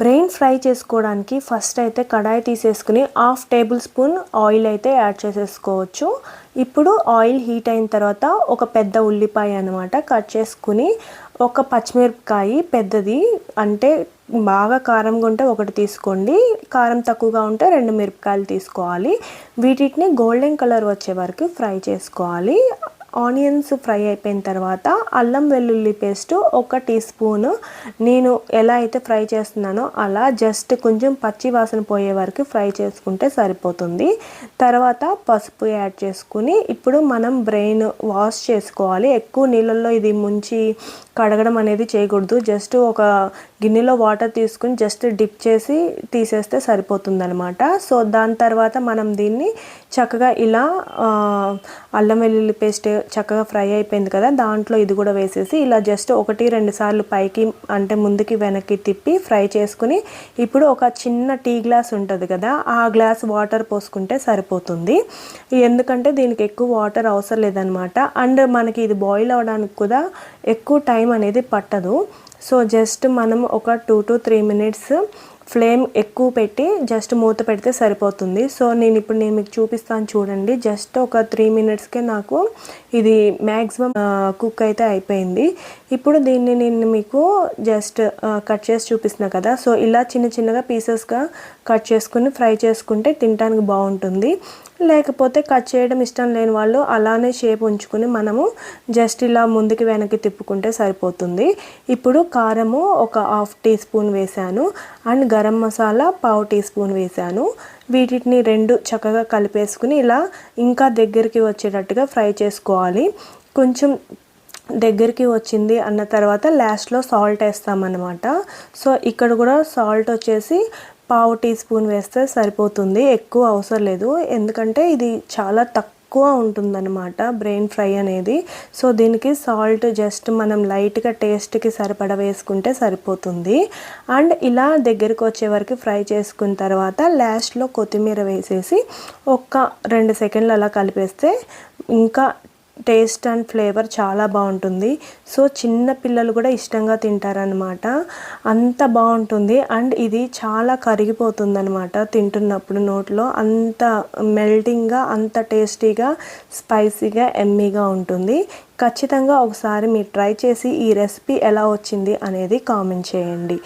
Brain fry చేసుకోవడానికి first అయితే కడాయి తీసేసుకుని హాఫ్ టేబుల్ స్పూన్ ఆయిల్ అయితే యాడ్ చేసేసుకోవచ్చు. ఇప్పుడు ఆయిల్ హీట్ అయిన తర్వాత ఒక పెద్ద ఉల్లిపాయ అనమాట కట్ చేసుకుని ఒక పచ్చిమిరపకాయ పెద్దది అంటే బాగా కారంగా ఉంటే ఒకటి తీసుకోండి కారం తక్కువగా ఉంటే రెండు మిరపకాయలు తీసుకోవాలి. వీటిని గోల్డెన్ కలర్ వచ్చే వరకు ఫ్రై చేసుకోవాలి. ఆనియన్స్ ఫ్రై అయిపోయిన తర్వాత అల్లం వెల్లుల్లి పేస్ట్ ఒక టీ స్పూన్. నేను ఎలా అయితే ఫ్రై చేస్తున్నానో అలా జస్ట్ కొంచెం పచ్చి వాసన పోయే వరకు ఫ్రై చేసుకుంటే సరిపోతుంది. తర్వాత పసుపు యాడ్ చేసుకుని ఇప్పుడు మనం బ్రెయిన్ వాష్ చేసుకోవాలి. ఎక్కువ నీళ్ళల్లో ఇది ముంచి కడగడం అనేది చేయకూడదు. జస్ట్ ఒక గిన్నెలో వాటర్ తీసుకుని జస్ట్ డిప్ చేసి తీసేస్తే సరిపోతుందనమాట సో దాని తర్వాత మనం దీన్ని చక్కగా ఇలా అల్లం వెల్లుల్లి పేస్ట్ చక్కగా ఫ్రై అయిపోయింది కదా దాంట్లో ఇది కూడా వేసేసి ఇలా జస్ట్ ఒకటి రెండు సార్లు పైకి అంటే ముందుకి వెనక్కి తిప్పి ఫ్రై చేసుకుని ఇప్పుడు ఒక చిన్న టీ గ్లాస్ ఉంటుంది కదా ఆ గ్లాస్ వాటర్ పోసుకుంటే సరిపోతుంది. ఎందుకంటే దీనికి ఎక్కువ వాటర్ అవసరం లేదనమాట అండ్ మనకి ఇది బాయిల్ అవ్వడానికి కూడా ఎక్కువ టైం అనేది పట్టదు. సో జస్ట్ మనం ఒక two to three minutes flame ఎక్కువ పెట్టి జస్ట్ మూత పెడితే సరిపోతుంది. సో నేను ఇప్పుడు నేను మీకు చూపిస్తాను చూడండి. జస్ట్ ఒక త్రీ మినిట్స్కే నాకు ఇది మ్యాక్సిమం కుక్ అయితే అయిపోయింది. ఇప్పుడు దీన్ని నేను మీకు జస్ట్ కట్ చేసి చూపిస్తున్నా కదా. సో ఇలా చిన్న చిన్నగా పీసెస్గా కట్ చేసుకుని ఫ్రై చేసుకుంటే తినడానికి బాగుంటుంది. లేకపోతే కట్ చేయడం ఇష్టం లేని వాళ్ళు అలానే షేప్ ఉంచుకుని మనము జస్ట్ ఇలా ముందుకి వెనక్కి తిప్పుకుంటే సరిపోతుంది. ఇప్పుడు కారము ఒక హాఫ్ టీ స్పూన్ వేసాను అండ్ గరం మసాలా పావు టీ స్పూన్ వేసాను వీటిని రెండు చక్కగా కలిపేసుకుని ఇలా ఇంకా దగ్గరికి వచ్చేటట్టుగా ఫ్రై చేసుకోవాలి. కొంచెం దగ్గరికి వచ్చింది అన్న తర్వాత లాస్ట్లో సాల్ట్ వేస్తామన్నమాట. సో ఇక్కడ కూడా సాల్ట్ వచ్చేసి పావు టీ స్పూన్ వేస్తే సరిపోతుంది. ఎక్కువ అవసరం లేదు. ఎందుకంటే ఇది చాలా తక్కువ ఉంటుందన్నమాట బ్రెయిన్ ఫ్రై అనేది. సో దీనికి సాల్ట్ జస్ట్ మనం లైట్గా టేస్ట్కి సరిపడ వేసుకుంటే సరిపోతుంది. అండ్ ఇలా దగ్గరకు వచ్చే వరకు ఫ్రై చేసుకున్న తర్వాత లాస్ట్లో కొత్తిమీర వేసేసి ఒక్క రెండు సెకండ్లు అలా కలిపేస్తే ఇంకా టేస్ట్ అండ్ ఫ్లేవర్ చాలా బాగుంటుంది. సో చిన్న పిల్లలు కూడా ఇష్టంగా తింటారనమాట అంత బాగుంటుంది. అండ్ ఇది చాలా కరిగిపోతుంది అనమాట తింటున్నప్పుడు నోట్లో. అంత మెల్టింగ్గా అంత టేస్టీగా స్పైసీగా ఎమ్మీగా ఉంటుంది. ఖచ్చితంగా ఒకసారి మీరు ట్రై చేసి ఈ రెసిపీ ఎలా వచ్చింది అనేది కామెంట్ చేయండి.